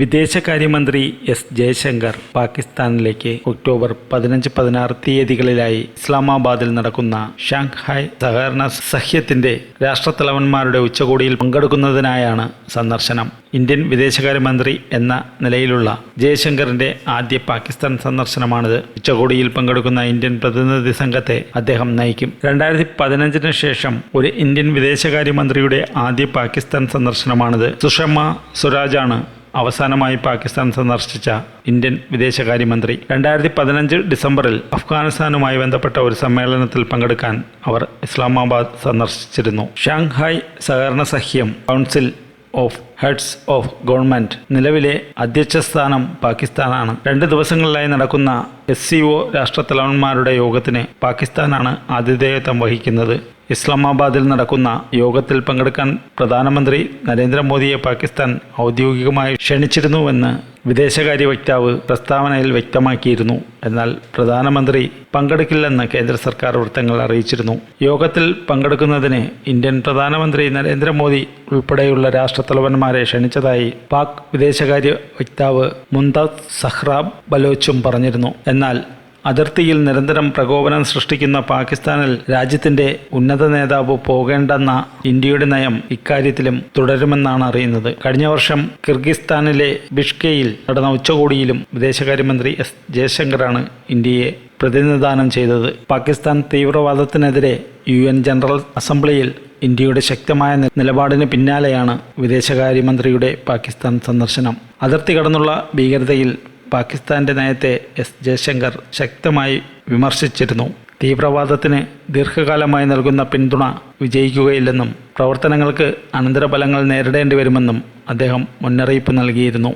വിദേശകാര്യമന്ത്രി എസ് ജയശങ്കർ പാകിസ്ഥാനിലേക്ക് ഒക്ടോബർ പതിനഞ്ച് പതിനാറ് തീയതികളിലായി ഇസ്ലാമാബാദിൽ നടക്കുന്ന ഷാങ്ഹായ് സഹകരണ സഖ്യത്തിന്റെ രാഷ്ട്രത്തലവന്മാരുടെ ഉച്ചകോടിയിൽ പങ്കെടുക്കുന്നതിനായാണ് സന്ദർശനം. ഇന്ത്യൻ വിദേശകാര്യമന്ത്രി എന്ന നിലയിലുള്ള ജയശങ്കറിന്റെ ആദ്യ പാകിസ്ഥാൻ സന്ദർശനമാണിത്. ഉച്ചകോടിയിൽ പങ്കെടുക്കുന്ന ഇന്ത്യൻ പ്രതിനിധി സംഘത്തെ അദ്ദേഹം നയിക്കും. രണ്ടായിരത്തി പതിനഞ്ചിന് ശേഷം ഒരു ഇന്ത്യൻ വിദേശകാര്യമന്ത്രിയുടെ ആദ്യ പാകിസ്ഥാൻ സന്ദർശനമാണിത്. സുഷമ സ്വരാജാണ് അവസാനമായി പാകിസ്ഥാൻ സന്ദർശിച്ച ഇന്ത്യൻ വിദേശകാര്യമന്ത്രി രണ്ടായിരത്തി പതിനഞ്ച് ഡിസംബറിൽ അഫ്ഗാനിസ്ഥാനുമായി ബന്ധപ്പെട്ട ഒരു സമ്മേളനത്തിൽ പങ്കെടുക്കാൻ അവർ ഇസ്ലാമാബാദ് സന്ദർശിച്ചിരുന്നു. ഷാങ്ഹായ് സഹകരണ സഖ്യം council of heads of government നിലവിലെ അധ്യക്ഷ സ്ഥാനം പാകിസ്ഥാനാണ്. രണ്ട് ദിവസങ്ങളിലായി നടക്കുന്ന എസ് സി ഒ രാഷ്ട്രത്തലവന്മാരുടെ യോഗത്തിന് പാകിസ്ഥാനാണ് ആതിഥേയത്വം വഹിക്കുന്നത്. ഇസ്ലാമാബാദിൽ നടക്കുന്ന യോഗത്തിൽ പങ്കെടുക്കാൻ പ്രധാനമന്ത്രി നരേന്ദ്രമോദിയെ പാകിസ്ഥാൻ ഔദ്യോഗികമായി ക്ഷണിച്ചിരുന്നുവെന്ന് വിദേശകാര്യ വക്താവ് പ്രസ്താവനയിൽ വ്യക്തമാക്കിയിരുന്നു. എന്നാൽ പ്രധാനമന്ത്രി പങ്കെടുക്കില്ലെന്ന് കേന്ദ്ര സർക്കാർ വൃത്തങ്ങൾ അറിയിച്ചിരുന്നു. യോഗത്തിൽ പങ്കെടുക്കുന്നതിന് ഇന്ത്യൻ പ്രധാനമന്ത്രി നരേന്ദ്രമോദി ഉൾപ്പെടെയുള്ള രാഷ്ട്രത്തലവന്മാരെ ക്ഷണിച്ചതായി പാക് വിദേശകാര്യ വക്താവ് മുന്താസ് സഹ്റാബ് ബലോച്ചും പറഞ്ഞിരുന്നു. എന്നാൽ അതിർത്തിയിൽ നിരന്തരം പ്രകോപനം സൃഷ്ടിക്കുന്ന പാകിസ്ഥാനിൽ രാജ്യത്തിന്റെ ഉന്നത നേതാവ് പോകേണ്ടെന്ന ഇന്ത്യയുടെ നയം ഇക്കാര്യത്തിലും തുടരുമെന്നാണ് അറിയുന്നത്. കഴിഞ്ഞ വർഷം കിർഗിസ്ഥാനിലെ ബിഷ്കയിൽ നടന്ന ഉച്ചകോടിയിലും വിദേശകാര്യമന്ത്രി എസ് ജയശങ്കറാണ് ഇന്ത്യയെ പ്രതിനിധാനം ചെയ്തത്. പാകിസ്ഥാൻ തീവ്രവാദത്തിനെതിരെ യു എൻ ജനറൽ അസംബ്ലിയിൽ ഇന്ത്യയുടെ ശക്തമായ നിലപാടിന് പിന്നാലെയാണ് വിദേശകാര്യമന്ത്രിയുടെ പാകിസ്ഥാൻ സന്ദർശനം. അതിർത്തി കടന്നുള്ള ഭീകരതയിൽ പാകിസ്ഥാന്റെ നയത്തെ എസ് ജയശങ്കർ ശക്തമായി വിമർശിച്ചിരുന്നു. തീവ്രവാദത്തിന് ദീർഘകാലമായി നൽകുന്ന പിന്തുണ വിജയിക്കുകയില്ലെന്നും പ്രവർത്തനങ്ങൾക്ക് അനന്തരഫലങ്ങൾ നേരിടേണ്ടി വരുമെന്നും അദ്ദേഹം മുന്നറിയിപ്പ് നൽകിയിരുന്നു.